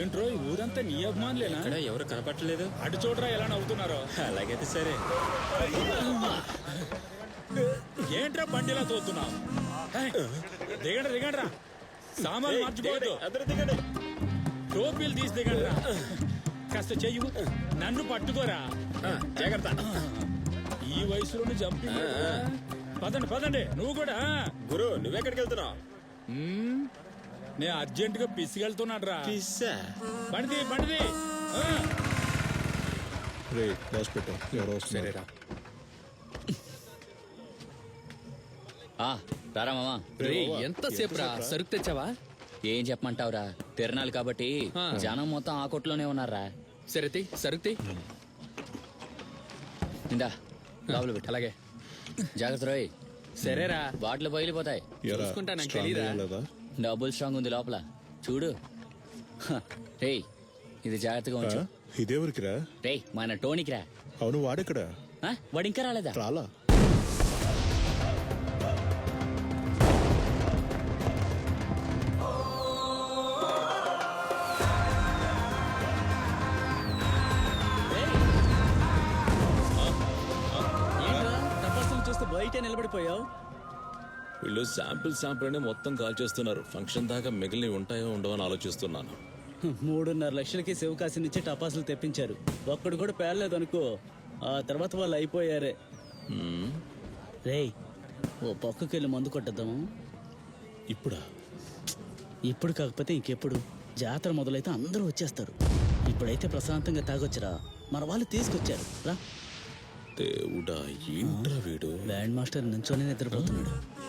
ఏంట్రో ఈ ఊరంతా నీ అభిమానులేనా? ఇక్కడ ఎవరు కనపట్టలేదు అటు చూడరా ఎలా నవ్వుతున్నారో. అలాగైతే సరే. ఏంట్రా బండిలా తోస్తున్నావు ఏయ్, దిగండి దిగండి సామాన్లు మర్చిపోవద్దు అందరూ దిగండి. టోపీలు తీసి దిగండి కాస్త చెయ్యు నన్ను పట్టుకోరా. జాగ్రత్త. ఈ వయసులోనే జంపింగ్ పదండి పదండి. నువ్వు కూడా గురు నువ్వెక్కడికి వెళ్తున్నావు. నేను అర్జెంట్గా పిసిగెళ్తున్నాడు రా పిస్సా? బండిది బండిది. ఆ. రే బాస్ పెట్టు. ఎవరో వస్తున్నారు. ఆ, రారా మామా. రే ఎంతసేపు రా సరుకు తెచ్చావా? ఏం చెప్పమంటావురా? తిరణాలు కాబట్టి ఆ. జనం మొత్తం ఆ కొట్లోనే ఉన్నారా? సరే సరుకు ఇందా లోపల పెట్టు. అలాగే. జాగ్రత్త రోయ్. సరేరా. బాటిల్ బయలుపోతాయి. ఎరా, చూసుకుంటా, నాకు స్ట్రాంగ్? అయ్యలేదా? డబుల్ స్ట్రాంగ్ ఉంది లోపల. చూడు. రేయ్ ఇది జాగ్రత్తగా? ఉంచు. ఇదేవరికిరా? రేయ్ మన టోనీకి రా అవును వాడెక్కడ? వాడు ఇంకా రాలేదా? రాలా. చూస్తే బయట నిలబడిపోయావు? వీళ్ళు శాంపిల్ శాంపిల్ అనే మొత్తం కాల్ చేస్తున్నారు. ఫంక్షన్ దాకా మిగిలినవి ఉంటాయో ఉండవో అని ఆలోచిస్తున్నాను. మూడున్నర లక్షలకి శివకాశి నుంచి టపాసులు తెప్పించారు. ఒక్కడు కూడా పేర్లేదు అనుకో ఆ తర్వాత వాళ్ళు అయిపోయారే. రేయ్ ఓ పక్కకి వెళ్ళి మందు కొట్టద్దాము? ఇప్పుడా? ఇప్పుడు కాకపోతే ఇంకెప్పుడు? జాతర మొదలైతే అందరూ వచ్చేస్తారు. ఇప్పుడైతే ప్రశాంతంగా తాగొచ్చురా. మన వాళ్ళు తీసుకొచ్చారు. రా. దేవుడా ఏంట్రా వీడు? బ్యాండ్ మాస్టర్ నుంచోనే నిద్రపోతున్నాడు.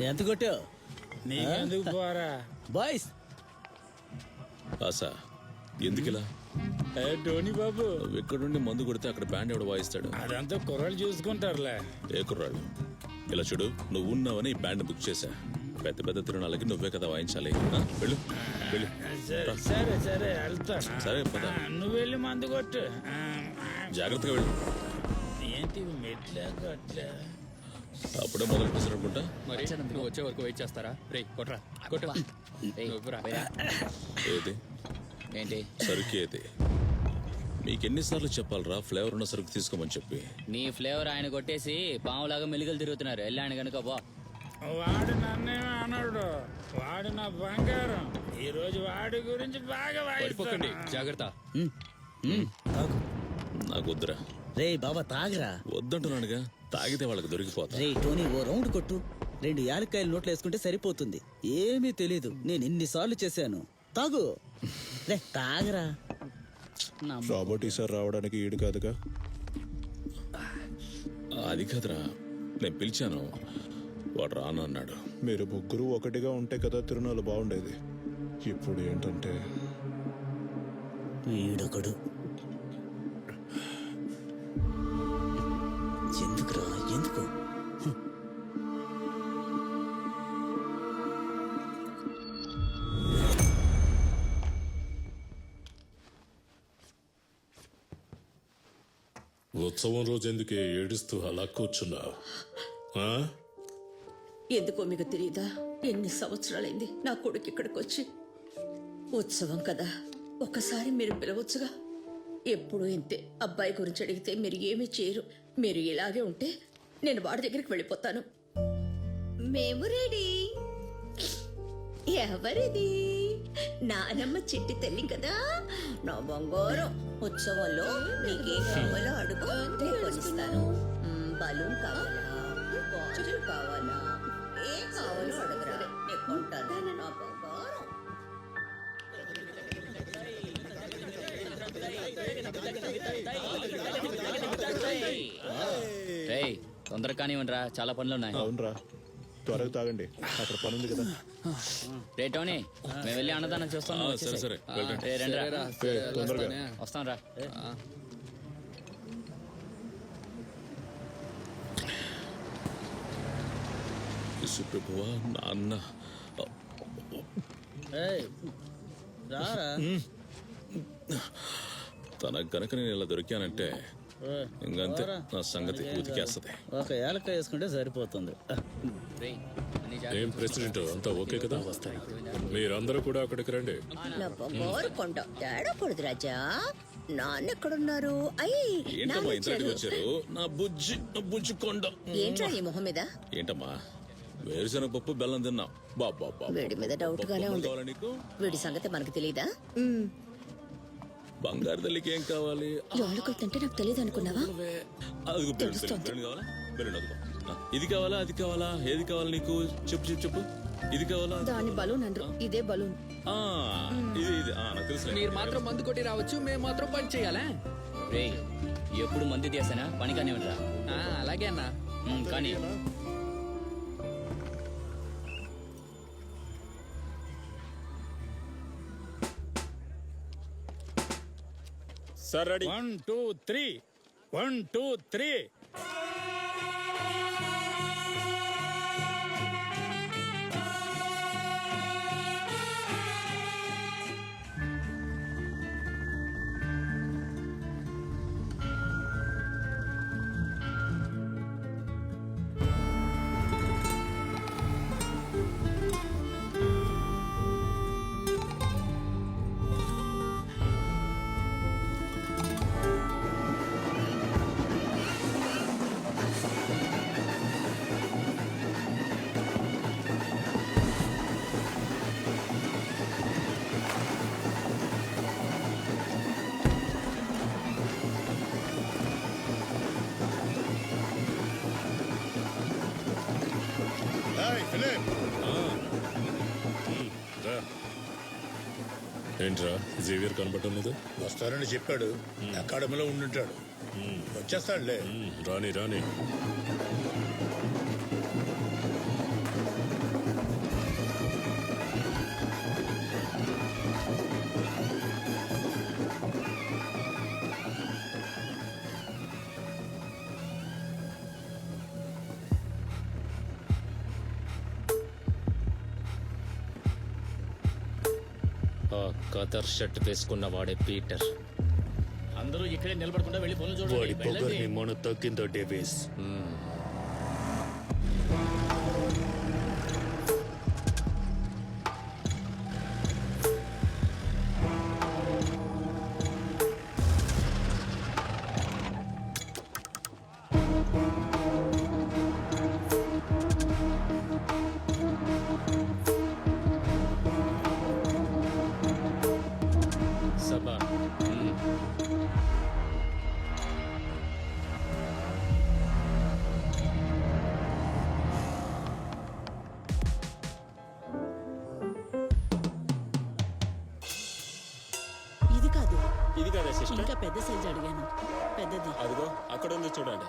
ఎంత కొట్టావు? నీకెందుకు పోరా? బాయ్స్. ఆశా ఎందుకిలా? ఏ టోనీ బాబు. ఎక్కడుండి మందు కొడితే అక్కడ బ్యాండ్ ఎవడు వాయిస్తాడు? అదంతా కుర్రాళ్ళు చూసుకుంటారులే. ఏ కుర్రాడు ఇలా చూడు నువ్వు ఉన్నావని ఈ బ్యాండ్ బుక్ చేశా. పెద్ద పెద్ద తిరునాళ్ళకి నువ్వే కదా వాయించాలి. ఆ, వెళ్ళు వెళ్ళు. సరే సరే సరే వెళ్తాను. సరే, పద. నువ్వు వెళ్ళి మందు కొట్టు. ఆ, జాగ్రత్తగా వెళ్ళు. ఏంటి మెట్లే కొట్లే అప్పుడే మొదలు పెట్టేసారనుకుంటా మరి నువ్వు వచ్చే వరకు వెయిట్ చేస్తారా? రే కొట్రా. కొట్టు. రేయ్, నువ్వురా. ఏది? ఏంటి? సరుకు ఏది? మీకు ఎన్నిసార్లు చెప్పాలరా? ఫ్లేవర్ ఉన్న సరుకు తీసుకోమని చెప్పి. నీ ఫ్లేవర్ ఆయన కొట్టేసి పాములాగా మెలుగులు తిరుగుతున్నారు. వెళ్ళాను కనుక బా వాడు నన్నేమో అన్నాడు వాడు నా బంగారం. ఈ రోజు వాడి గురించి బాగా వాయిస్తాను. జాగ్రత్త. నాకు వద్దురా. రేయ్ బాబా తాగరా? వద్దంటున్నానుగా. తాగితే వాళ్ళకి దొరికిపోతా. రే టోనీ ఓ రౌండ్ కొట్టు. రెండు యాలక్కాయలు నోట్లు వేసుకుంటే సరిపోతుంది. ఏమీ తెలీదు. నేను ఇన్నిసార్లు చేశాను. తాగు. రే తాగరా. నా- రాబోట్ ఈసారి రావడానికి ఈడు కాదుగా? అది కాదురా. నేను పిలిచాను. వాడు రాను అన్నాడు. మీరు ముగ్గురు ఒకటిగా ఉంటే కదా తిరునాలు బాగుండేది. ఇప్పుడు ఏంటంటే? వీడొకడు ఉత్సవం రోజు ఎందుకే ఏడుస్తూ అలా కూర్చున్నావు? ఆ? ఎందుకో మీకు తెలియదా ఎన్ని సంవత్సరాలైంది నా కొడుకు ఇక్కడికి వచ్చి ఉత్సవం కదా. ఒకసారి మీరు పిలవచ్చుగా. ఎప్పుడు ఇంతే. అబ్బాయి గురించి అడిగితే మీరు ఏమీ చేయరు. మీరు ఇలాగే ఉంటే నేను వాడి దగ్గరికి వెళ్ళిపోతాను. మేము రెడీ. ఎవరిది? నానమ్మ చిట్టి తల్లి కదా. నా బంగారం ఉత్సవంలో నీకేం కావాలో అడుగు? నేను కొనిస్తాను. బలూన్ కావాలా? గాజులు కావాలా? ఏం కావాలో అడగరా. నేను కొంటాను. నా బంగారం. రేయ్ తొందరగా కానివ్వండి రా చాలా పనులు ఉన్నాయి. అవునరా. త్వరగా తాగండి. అక్కడ పని ఉంది కదా. రే టోనీ మేము వెళ్ళి అన్నదానం చూస్తాం సరే సరే వెళ్ళండి. రే రండి సరేరా, రా సరే, తొందరగా. వస్తాం రా ఆ. యేసు ప్రభువా నాన్న. ఏయ్, రారా? తనకు గనక నేను ఇలా దొరికానంటే ఇంకంతే. నా సంగతి ఉతికేస్తుంది. ఒక ఏలకాయ వేసుకుంటే సరిపోతుంది. ఏం ప్రెసిడెంట్? అంతా ఓకే కదా? మీరందరూ కూడా అక్కడికి రండి. తేడకూడదు రాజా. నాన్న ఎక్కడున్నారు? అయ్యి ఏంటమ్మా ఇంతటికి వచ్చారు. నా బుజ్జి నా బుజ్జి కొండ. ఏంట్రా ఈ మొహం మీద? ఏంటమ్మా? వేరుశనగ పప్పు బెల్లం తిన్నాం. బాబా వీడి మీద డౌట్ గానే ఉంది. వీడి సంగతి మనకు తెలీదా? బంగారు తల్లికి ఏం కావాలి? యాలకులు తింటే నాకు తెలియదు అనుకున్నావా? అదిగో బెలూన్, బెలూన్, బెలూన్ కావాలా? బెలూన్ అదిగో. ఆ, ఇది కావాలా అది కావాలా? ఏది కావాలి నీకు? చెప్పు చెప్పు చెప్పు. ఇది కావాలా? అది దాని బలూన్ అండ్రు ఇదే బలూన్. ఆ, ఇది ఇది. ఆ, నాకు తెలుసు మీరు మాత్రం మందు కొట్టి రావచ్చు మేము మాత్రం పని చేయాలా? రేయ్ ఎప్పుడు మంది తీసానా? పని కానివ్వరా ఆ, అలాగే అన్నా. కానీ sir ready. One two three. One two three. ఏంట్రా? జేవియర్ కనబడటం లేదు వస్తారని చెప్పాడు. అకాడమీలో ఉండుంటాడు. వచ్చేస్తాడులే. ఉమ్, రాని రాని. ఆ కదర్ షర్ట్ వేసుకున్న వాడే పీటర్. అందరూ ఇక్కడే నిలబడకుండా వెళ్ళి పనులు వాడి చూడండి పొగర్ని. మన తగ్గిందో డేవిస్? సభ ఇది కాదు. ఇది కదా సిస్టర్? ఇంకా పెద్ద సైజ్ అడిగాను. పెద్దది. అదిగో అక్కడ ఉంది చూడండి.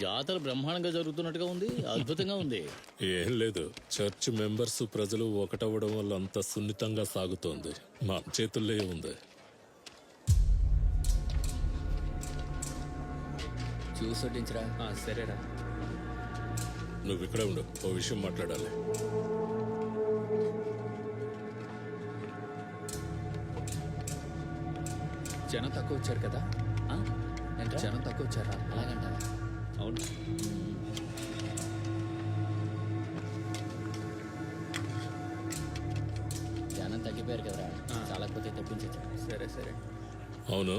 జాతర బ్రహ్మాండంగా జరుగుతున్నట్టుగా ఉంది అద్భుతంగా ఉంది. ఏం లేదు. చర్చ్ మెంబర్స్ ప్రజలు ఒకటవ్వడం వల్ల అంత సున్నితంగా సాగుతోంది. మా చేతుల్లో ఉంది? వడ్డించరా. ఆ, సరేరా. నువ్వు ఇక్కడే ఉండు. ఓ విషయం మాట్లాడాలి. జనం తక్కువ వచ్చారు కదా? జనం తక్కువ వచ్చారా? అలాగంటావా అవును. జనం తగ్గిపోయారు కదరా. చాలా పోతే తెప్పించచ్చు సరే సరే. అవును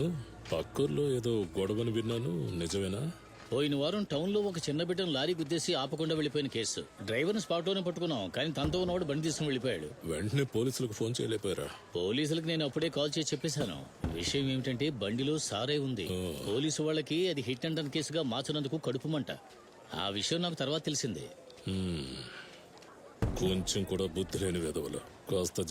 పక్కూర్లో ఏదో గొడవని విన్నాను నిజమేనా? పోయిన వారం టౌన్లో ఒక చిన్న బిడ్డను లారీ గుద్దేసి ఆపకుండా వెళ్ళిపోయిన కేసు. డ్రైవర్ని స్పాట్లోనే పట్టుకున్నాం కానీ తనతో ఉన్నవాడు బండి తీసుకుని వెళ్ళిపోయాడు. వెంటనే పోలీసులకు ఫోన్ చేయలేకపోయారా? పోలీసులకు నేను అప్పుడే కాల్ చేసి చెప్పేశాను. విషయం ఏమిటంటే బండిలో సారే ఉంది. పోలీసు వాళ్ళకి అది హిట్ అండ్ రన్ కేసుగా మార్చినందుకు కడుపుమంట. ఆ విషయం నాకు తర్వాత తెలిసింది. కొంచెం కూడా బుద్ధి లేని విధవలు. కాస్త